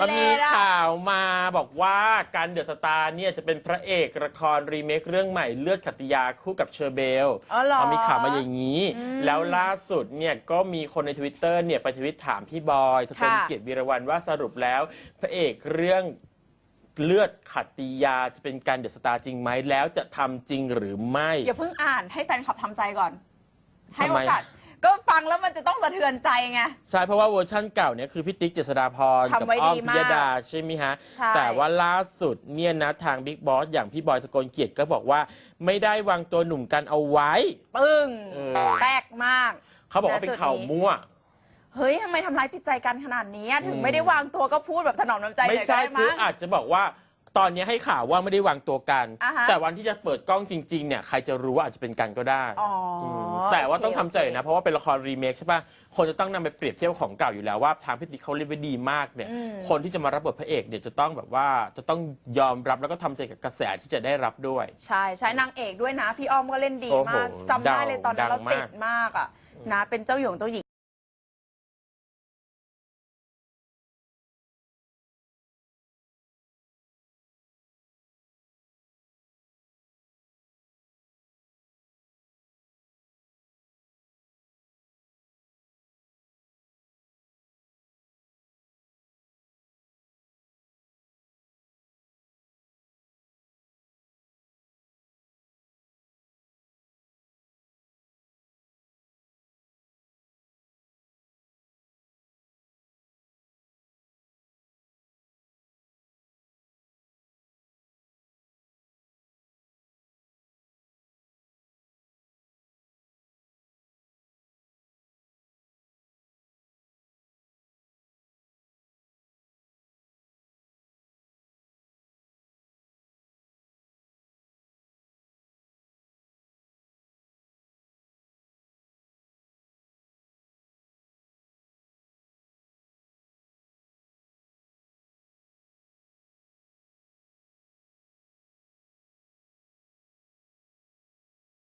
มันเลมีดอะข่าวมาบอกว่าการเดอะสตาร์เนี่ยจะเป็นพระเอกละครรีเมคเรื่องใหม่เลือดขัตติยาคู่กับเชอร์เบลอ๋อเหรอ มีข่าวมาอย่างนี้อืมแล้วล่าสุดเนี่ยก็มีคนในทวิตเตอร์เนี่ยไปทวิตถามพี่บอยทกลค่ะ เกียรติวีรวันว่าสรุปแล้ว พระเอกเรื่องเลือดขัตติยาจะเป็นการเดอะสตาร์จริงไหมแล้วจะทำจริงหรือไม่ อย่าเพิ่งอ่านให้แฟนคลับทำใจก่อน ให้ทำโอไมกาส ก็ฟังแล้วมันจะต้องสะเทือนใจไง ใช่เพราะว่าเวอร์ชั่นเก่าเนี่ยคือพี่ติ๊กเจษฎาพรทำกับไว้อ้อมดีพิมากยดาใช่ไหมฮะ ใช่ แต่ว่าล่าสุดเนี่ยนะทางบิ๊กบอสอย่างพี่บอยตะโกนเกียรติก็บอกว่าไม่ได้วางตัวหนุ่มกันเอาไว้ ปึ้งเออแปลกมาก เขาบอกว่าเป็นณจุดข่าวมั่ว เฮ้ยทำไมทำร้ายจิตใจกันขนาดนี้อะถึงอืม ไม่ได้วางตัวก็พูดแบบถนอมน้ำใจไม่เลยก็ใช่ได้คือมั้งอาจจะบอกว่าตอนนี้ให้ข่าวว่าไม่ได้วางตัวกัน อ่าฮะ แต่วันที่จะเปิดกล้องจริงๆเนี่ยใครจะรู้ว่าอาจจะเป็นกันก็ได้ อ๋ออม แต่ว่าโเคต้องทำใจโอเคนะ เพราะว่าเป็นละครรีเมคใช่ปะคนจะต้องนำไปเปรียบเทียบของเก่าอยู่แล้วว่าทางพี่ติ๊กเขาเล่นไว้ดีมากเนี่ย อืม คนที่จะมารับบทพระเอกเนี่ยจะต้องแบบว่าจะต้องยอมรับแล้วก็ทำใจกับกระแสที่จะได้รับด้วย ใช่ใช่นางเอกด้วยนะ พี่อ้อมก็เล่นดีโอ้โหมากจำได้เลยตอนนั้นดัเรางมาก ติดมากอะนะเป็นเจ้าหยงเจ้าหญิง